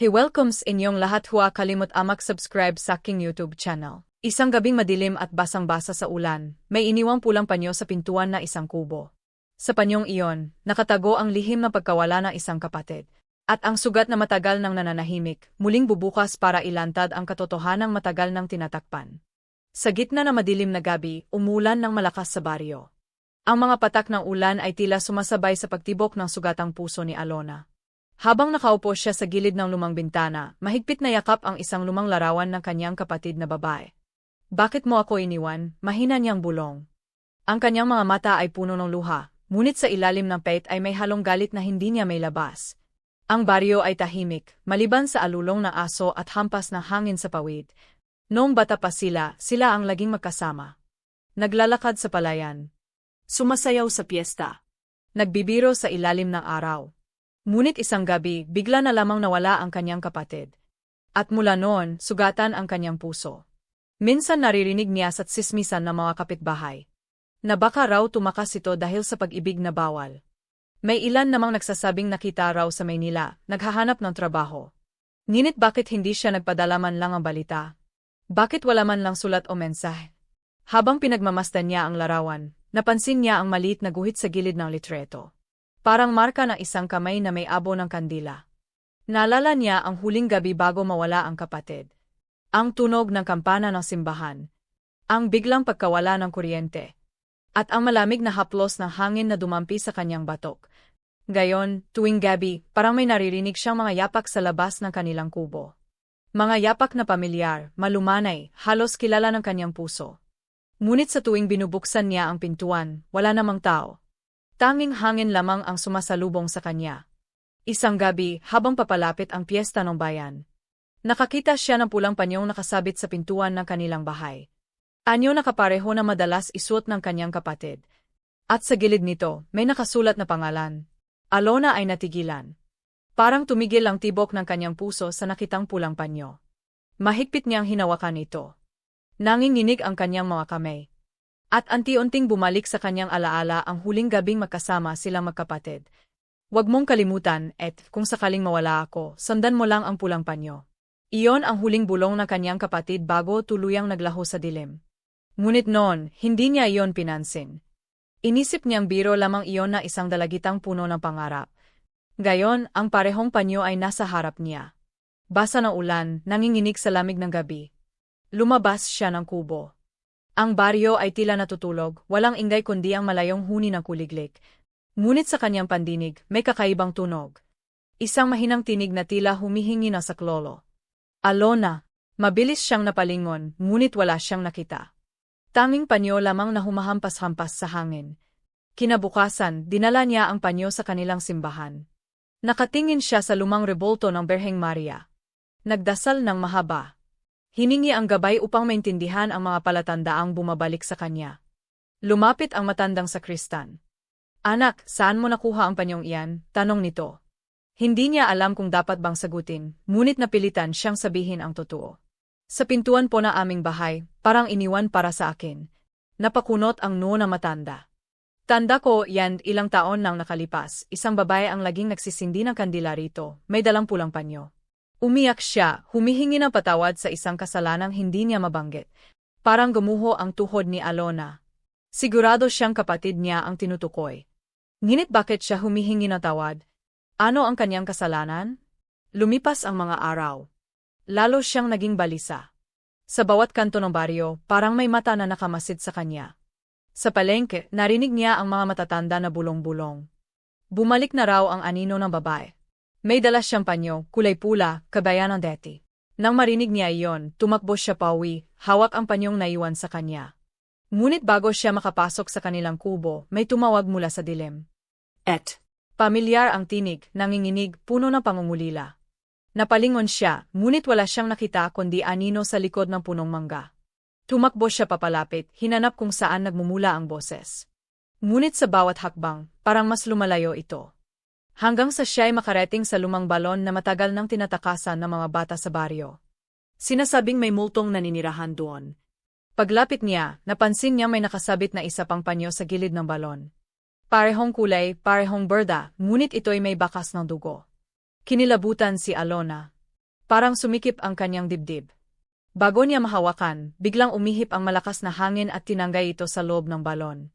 He welcomes inyong lahat huwa kalimot amak subscribe sa aking YouTube channel. Isang gabing madilim at basang-basa sa ulan, may iniwang pulang panyo sa pintuan na isang kubo. Sa panyong iyon, nakatago ang lihim na pagkawala ng isang kapatid. At ang sugat na matagal nang nananahimik, muling bubukas para ilantad ang katotohanang matagal nang tinatakpan. Sa gitna na madilim na gabi, umulan ng malakas sa baryo. Ang mga patak ng ulan ay tila sumasabay sa pagtibok ng sugatang puso ni Alona. Habang nakaupo siya sa gilid ng lumang bintana, mahigpit na yakap ang isang lumang larawan ng kanyang kapatid na babae. Bakit mo ako iniwan? Mahina niyang bulong. Ang kanyang mga mata ay puno ng luha, ngunit sa ilalim ng pait ay may halong galit na hindi niya may labas. Ang baryo ay tahimik, maliban sa alulong na aso at hampas ng hangin sa pawid. Noong bata pa sila, sila ang laging magkasama. Naglalakad sa palayan. Sumasayaw sa piyesta. Nagbibiro sa ilalim ng araw. Ngunit isang gabi, bigla na lamang nawala ang kanyang kapatid. At mula noon, sugatan ang kanyang puso. Minsan naririnig niya sa sismisan ng mga kapitbahay. Na baka raw tumakas ito dahil sa pag-ibig na bawal. May ilan namang nagsasabing nakita raw sa Maynila, naghahanap ng trabaho. Ngunit bakit hindi siya nagpadalaman lang ang balita? Bakit wala man lang sulat o mensahe? Habang pinagmamasdan niya ang larawan, napansin niya ang maliit na guhit sa gilid ng litreto. Parang marka ng isang kamay na may abo ng kandila. Naalala niya ang huling gabi bago mawala ang kapatid. Ang tunog ng kampana ng simbahan. Ang biglang pagkawala ng kuryente. At ang malamig na haplos ng hangin na dumampi sa kanyang batok. Gayon, tuwing gabi, parang may naririnig siyang mga yapak sa labas ng kanilang kubo. Mga yapak na pamilyar, malumanay, halos kilala ng kanyang puso. Ngunit sa tuwing binubuksan niya ang pintuan, wala namang tao. Tanging hangin lamang ang sumasalubong sa kanya. Isang gabi, habang papalapit ang piyesta ng bayan. Nakakita siya ng pulang panyong nakasabit sa pintuan ng kanilang bahay. Anyo na kapareho na madalas isuot ng kanyang kapatid. At sa gilid nito, may nakasulat na pangalan. Alona ay natigilan. Parang tumigil ang tibok ng kanyang puso sa nakitang pulang panyo. Mahigpit niyang hinawakan ito. Nanginginig ang kanyang mga kamay. At anti-unting bumalik sa kanyang alaala ang huling gabing magkasama silang magkapatid. Huwag mong kalimutan, et kung sakaling mawala ako, sandan mo lang ang pulang panyo. Iyon ang huling bulong ng kanyang kapatid bago tuluyang naglaho sa dilim. Ngunit noon, hindi niya iyon pinansin. Inisip niyang biro lamang iyon na isang dalagitang puno ng pangarap. Gayon, ang parehong panyo ay nasa harap niya. Basa ng ulan, nanginginig sa lamig ng gabi. Lumabas siya ng kubo. Ang baryo ay tila natutulog, walang ingay kundi ang malayong huni ng kuliglik. Ngunit sa kanyang pandinig, may kakaibang tunog. Isang mahinang tinig na tila humihingi na sa klolo. Alona, mabilis siyang napalingon, ngunit wala siyang nakita. Tanging panyo lamang na humahampas-hampas sa hangin. Kinabukasan, dinala niya ang panyo sa kanilang simbahan. Nakatingin siya sa lumang rebolto ng Berheng Maria. Nagdasal ng mahaba. Hiningi ang gabay upang maintindihan ang mga palatandaang bumabalik sa kanya. Lumapit ang matandang sakristan. Anak, saan mo nakuha ang panyong iyan? Tanong nito. Hindi niya alam kung dapat bang sagutin, ngunit napilitan siyang sabihin ang totoo. Sa pintuan po na aming bahay, parang iniwan para sa akin. Napakunot ang noo na matanda. Tanda ko, yan, ilang taon nang nakalipas, isang babae ang laging nagsisindi ng kandila rito, may dalang pulang panyo. Umiyak siya, humihingi ng patawad sa isang kasalanang hindi niya mabanggit. Parang gumuho ang tuhod ni Alona. Sigurado siyang kapatid niya ang tinutukoy. Nginit bakit siya humihingi ng tawad? Ano ang kanyang kasalanan? Lumipas ang mga araw. Lalo siyang naging balisa. Sa bawat kanto ng baryo, parang may mata na nakamasid sa kanya. Sa palengke, narinig niya ang mga matatanda na bulong-bulong. Bumalik na raw ang anino ng babae. May dala siyang panyo, kulay pula, kabayan ng deti. Nang marinig niya iyon, tumakbo siya pauwi, hawak ang panyong naiwan sa kanya. Ngunit bago siya makapasok sa kanilang kubo, may tumawag mula sa dilim. Et. Pamilyar ang tinig, nanginginig, puno ng pangungulila. Napalingon siya, ngunit wala siyang nakita kundi anino sa likod ng punong mangga. Tumakbo siya papalapit, hinanap kung saan nagmumula ang boses. Ngunit sa bawat hakbang, parang mas lumalayo ito. Hanggang sa siya ay makarating sa lumang balon na matagal nang tinatakasan ng mga bata sa baryo. Sinasabing may multong naninirahan doon. Paglapit niya, napansin niya may nakasabit na isa pang panyo sa gilid ng balon. Parehong kulay, parehong berda, ngunit ito'y may bakas ng dugo. Kinilabutan si Alona. Parang sumikip ang kanyang dibdib. Bago niya mahawakan, biglang umihip ang malakas na hangin at tinanggay ito sa loob ng balon.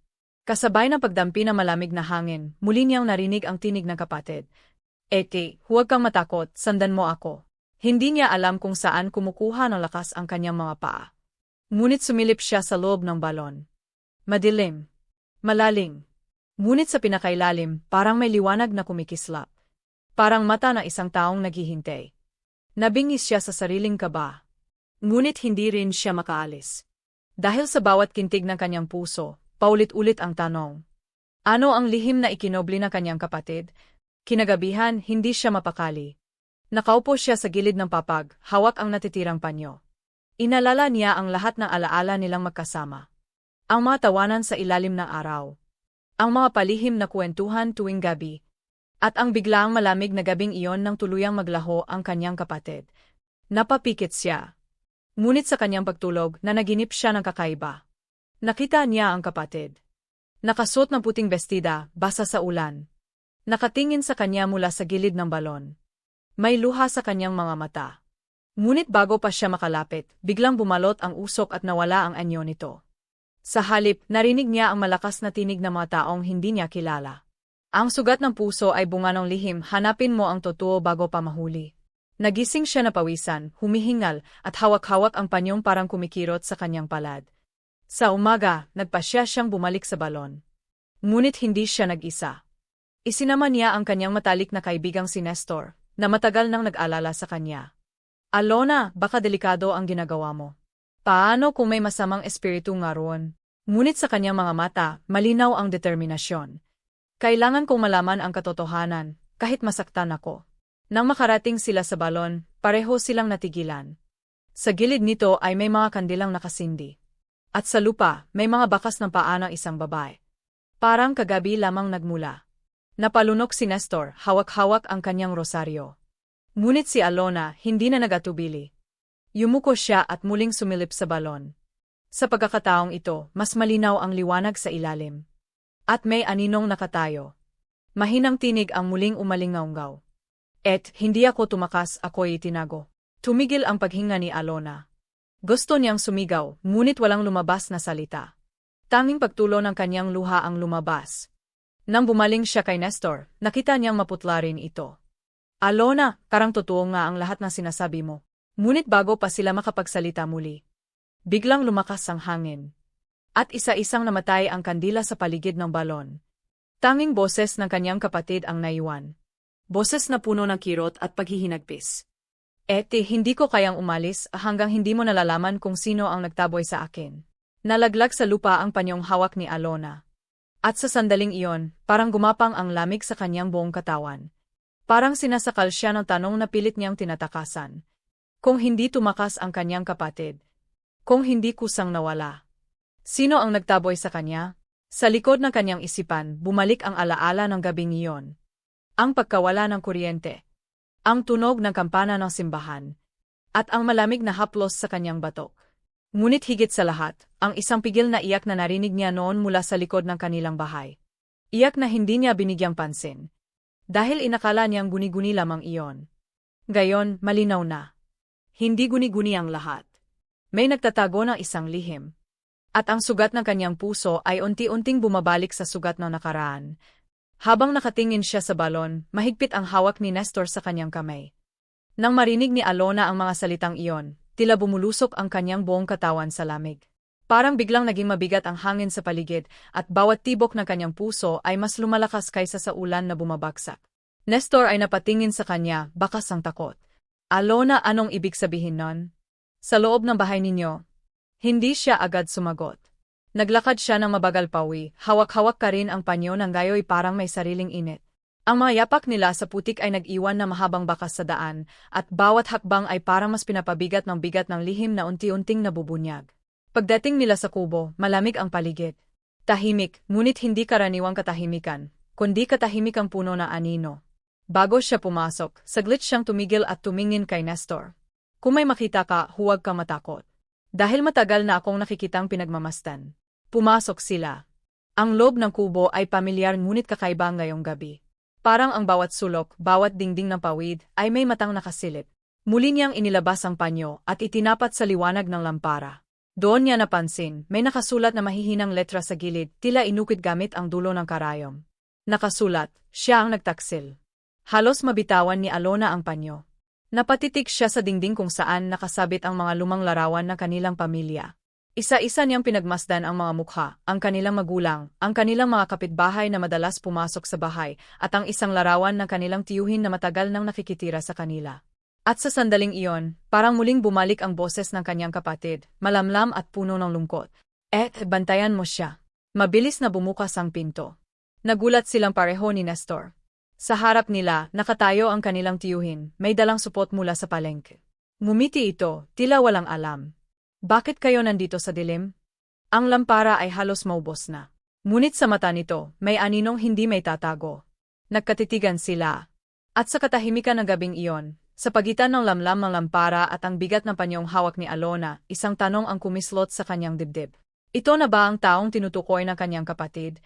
Kasabay ng pagdampi na malamig na hangin, muli niyang narinig ang tinig ng kapatid. Ete, huwag kang matakot, sandan mo ako. Hindi niya alam kung saan kumukuha ng lakas ang kanyang mga paa. Ngunit sumilip siya sa loob ng balon. Madilim. Malaling. Ngunit sa pinakailalim, parang may liwanag na kumikislap. Parang mata ng isang taong naghihintay. Nabingis siya sa sariling kaba. Ngunit hindi rin siya makaalis. Dahil sa bawat kintig ng kanyang puso, paulit-ulit ang tanong. Ano ang lihim na ikinobli ng kanyang kapatid? Kinagabihan, hindi siya mapakali. Nakaupo siya sa gilid ng papag, hawak ang natitirang panyo. Inalala niya ang lahat ng alaala nilang magkasama. Ang mga tawanan sa ilalim ng araw. Ang mga palihim na kwentuhan tuwing gabi. At ang biglaang malamig na gabing iyon nang tuluyang maglaho ang kanyang kapatid. Napapikit siya, Ngunit sa kanyang pagtulog, nanaginip siya ng kakaiba. Nakita niya ang kapatid. Nakasuot ng puting bestida, basa sa ulan. Nakatingin sa kanya mula sa gilid ng balon. May luha sa kanyang mga mata. Ngunit bago pa siya makalapit, biglang bumalot ang usok at nawala ang anyo nito. Sa halip, narinig niya ang malakas na tinig ng mga taong hindi niya kilala. Ang sugat ng puso ay bunga ng lihim, hanapin mo ang totoo bago pa mahuli. Nagising siya na pawisan, humihingal, at hawak-hawak ang panyong parang kumikirot sa kanyang palad. Sa umaga, nagpasya siyang bumalik sa balon. Ngunit hindi siya nag-isa. Isinama niya ang kanyang matalik na kaibigang si Nestor, na matagal nang nag-alala sa kanya. Alona, baka delikado ang ginagawa mo. Paano kung may masamang espiritu nga roon? Ngunit sa kanyang mga mata, malinaw ang determinasyon. Kailangan kong malaman ang katotohanan, kahit masaktan ako. Nang makarating sila sa balon, pareho silang natigilan. Sa gilid nito ay may mga kandilang nakasindi. At sa lupa, may mga bakas ng paa ng isang babae. Parang kagabi lamang nagmula. Napalunok si Nestor, hawak-hawak ang kanyang rosaryo. Ngunit si Alona hindi na nagatubili. Yumuko siya at muling sumilip sa balon. Sa pagkakataong ito, mas malinaw ang liwanag sa ilalim. At may aninong nakatayo. Mahinang tinig ang muling umalingaw Et, hindi ako tumakas, ako'y tinago. Tumigil ang paghinga ni Alona. Gusto niyang sumigaw, ngunit walang lumabas na salita. Tanging pagtulo ng kanyang luha ang lumabas. Nang bumaling siya kay Nestor, nakita niyang maputla rin ito. Alona, karang totoo nga ang lahat ng sinasabi mo. Ngunit bago pa sila makapagsalita muli. Biglang lumakas ang hangin. At isa-isang namatay ang kandila sa paligid ng balon. Tanging boses ng kanyang kapatid ang naiwan. Boses na puno ng kirot at paghihinagpis. Ete, hindi ko kayang umalis hanggang hindi mo nalalaman kung sino ang nagtaboy sa akin. Nalaglag sa lupa ang panyong hawak ni Alona. At sa sandaling iyon, parang gumapang ang lamig sa kanyang buong katawan. Parang sinasakal siya ng tanong na pilit niyang tinatakasan. Kung hindi tumakas ang kanyang kapatid. Kung hindi kusang nawala. Sino ang nagtaboy sa kanya? Sa likod ng kanyang isipan, bumalik ang alaala ng gabing iyon. Ang pagkawala ng kuryente. Ang tunog ng kampana ng simbahan. At ang malamig na haplos sa kanyang batok. Ngunit higit sa lahat, ang isang pigil na iyak na narinig niya noon mula sa likod ng kanilang bahay. Iyak na hindi niya binigyang pansin. Dahil inakala niyang guni-guni lamang iyon. Gayon, malinaw na. Hindi guni-guni ang lahat. May nagtatago ng isang lihim. At ang sugat ng kanyang puso ay unti-unting bumabalik sa sugat ng nakaraan, habang nakatingin siya sa balon, mahigpit ang hawak ni Nestor sa kanyang kamay. Nang marinig ni Alona ang mga salitang iyon, tila bumulusok ang kanyang buong katawan sa lamig. Parang biglang naging mabigat ang hangin sa paligid at bawat tibok ng kanyang puso ay mas lumalakas kaysa sa ulan na bumabagsak. Nestor ay napatingin sa kanya, bakas ang takot. Alona, anong ibig sabihin nun? Sa loob ng bahay ninyo. Hindi siya agad sumagot. Naglakad siya ng mabagal pawi, hawak-hawak ka rin ang panyo ng gayoy parang may sariling init. Ang mga yapak nila sa putik ay nag-iwan na mahabang bakas sa daan, at bawat hakbang ay parang mas pinapabigat ng bigat ng lihim na unti-unting nabubunyag. Pagdating nila sa kubo, malamig ang paligid. Tahimik, ngunit hindi karaniwang katahimikan, kundi katahimik ang puno na anino. Bago siya pumasok, saglit siyang tumigil at tumingin kay Nestor. Kung may makita ka, huwag ka matakot. Dahil matagal na akong nakikitang pinagmamastan. Pumasok sila. Ang loob ng kubo ay pamilyar ngunit kakaiba ngayong gabi. Parang ang bawat sulok, bawat dingding ng pawid, ay may matang nakasilip. Muli niyang inilabas ang panyo at itinapat sa liwanag ng lampara. Doon niya napansin, may nakasulat na mahihinang letra sa gilid, tila inukit gamit ang dulo ng karayom. Nakasulat, siya ang nagtaksil. Halos mabitawan ni Alona ang panyo. Napatitik siya sa dingding kung saan nakasabit ang mga lumang larawan ng kanilang pamilya. Isa-isa niyang pinagmasdan ang mga mukha, ang kanilang magulang, ang kanilang mga kapitbahay na madalas pumasok sa bahay, at ang isang larawan ng kanilang tiyuhin na matagal nang nakikitira sa kanila. At sa sandaling iyon, parang muling bumalik ang boses ng kanyang kapatid, malamlam at puno ng lungkot. Eh, bantayan mo siya. Mabilis na bumukas ang pinto. Nagulat silang pareho ni Nestor. Sa harap nila, nakatayo ang kanilang tiyuhin, may dalang supot mula sa palengke. Ngumiti ito, tila walang alam. Bakit kayo nandito sa dilim? Ang lampara ay halos maubos na. Ngunit sa mata nito, may aninong hindi may tatago. Nagkatitigan sila. At sa katahimikan ng gabing iyon, sa pagitan ng lamlam ng lampara at ang bigat ng panyong hawak ni Alona, isang tanong ang kumislot sa kanyang dibdib. Ito na ba ang taong tinutukoy ng kanyang kapatid?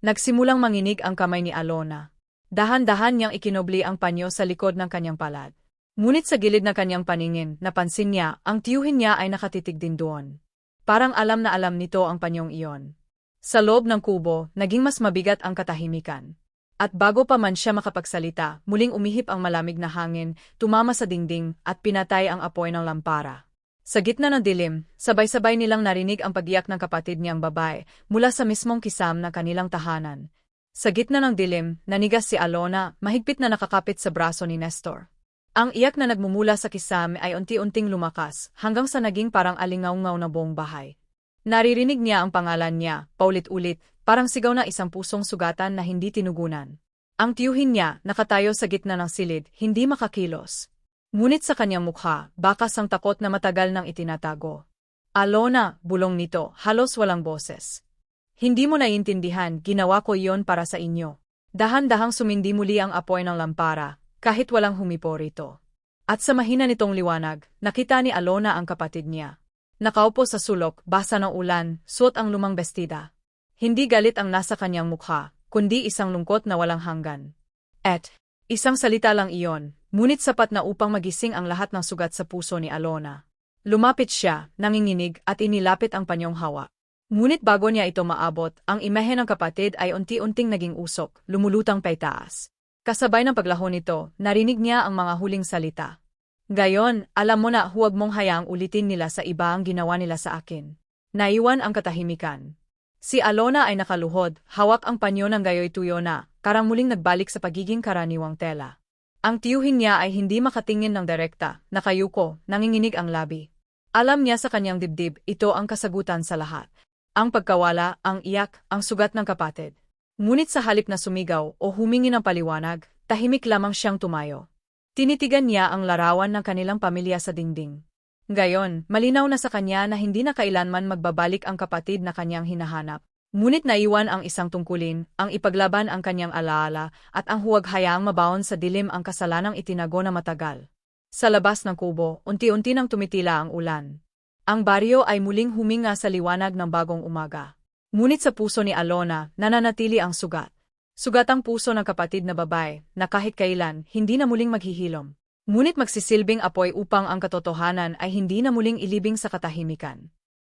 Nagsimulang manginig ang kamay ni Alona. Dahan-dahan niyang ikinobli ang panyo sa likod ng kanyang palad. Ngunit sa gilid ng kanyang paningin, napansin niya, ang tiyuhin niya ay nakatitig din doon. Parang alam na alam nito ang panyong iyon. Sa loob ng kubo, naging mas mabigat ang katahimikan. At bago pa man siya makapagsalita, muling umihip ang malamig na hangin, tumama sa dingding, at pinatay ang apoy ng lampara. Sa gitna ng dilim, sabay-sabay nilang narinig ang pagiyak ng kapatid niyang babae mula sa mismong kisam ng kanilang tahanan. Sa gitna ng dilim, nanigas si Alona, mahigpit na nakakapit sa braso ni Nestor. Ang iyak na nagmumula sa kisam ay unti-unting lumakas, hanggang sa naging parang alingaw-ngaw na buong bahay. Naririnig niya ang pangalan niya, paulit-ulit, Parang sigaw na isang pusong sugatan na hindi tinugunan. Ang tiyuhin niya, nakatayo sa gitna ng silid, hindi makakilos. Ngunit sa kanyang mukha, bakas ang takot na matagal nang itinatago. Alona, bulong nito, halos walang boses. Hindi mo naiintindihan, ginawa ko iyon para sa inyo. Dahan-dahang sumindi muli ang apoy ng lampara, kahit walang humipo rito. At sa mahina nitong liwanag, nakita ni Alona ang kapatid niya. Nakaupo sa sulok, basa ng ulan, suot ang lumang bestida. Hindi galit ang nasa kanyang mukha, kundi isang lungkot na walang hanggan. At, isang salita lang iyon, ngunit sapat na upang magising ang lahat ng sugat sa puso ni Alona. Lumapit siya, nanginginig at inilapit ang panyong hawa. Ngunit bago niya ito maabot, ang imahe ng kapatid ay unti-unting naging usok, lumulutang paitaas. Kasabay ng paglaho nito, narinig niya ang mga huling salita. Gayon, alam mo na huwag mong hayaang ulitin nila sa iba ang ginawa nila sa akin. Naiwan ang katahimikan. Si Alona ay nakaluhod, hawak ang panyo ng gayoy tuyo na, karang muling nagbalik sa pagiging karaniwang tela. Ang tiyuhin niya ay hindi makatingin ng direkta, nakayuko, nanginginig ang labi. Alam niya sa kanyang dibdib, ito ang kasagutan sa lahat. Ang pagkawala, ang iyak, ang sugat ng kapatid. Ngunit sa halip na sumigaw o humingi ng paliwanag, tahimik lamang siyang tumayo. Tinitigan niya ang larawan ng kanilang pamilya sa dingding. Gayon, malinaw na sa kanya na hindi na kailanman magbabalik ang kapatid na kanyang hinahanap. Ngunit naiwan ang isang tungkulin, ang ipaglaban ang kanyang alaala, at ang huwag hayaang mabaon sa dilim ang kasalanang itinago na matagal. Sa labas ng kubo, unti-unti nang tumitila ang ulan. Ang baryo ay muling huminga sa liwanag ng bagong umaga. Ngunit sa puso ni Alona, nananatili ang sugat. Sugat ang puso ng kapatid na babae, na kahit kailan, hindi na muling maghihilom. Ngunit magsisilbing apoy upang ang katotohanan ay hindi na muling ilibing sa katahimikan.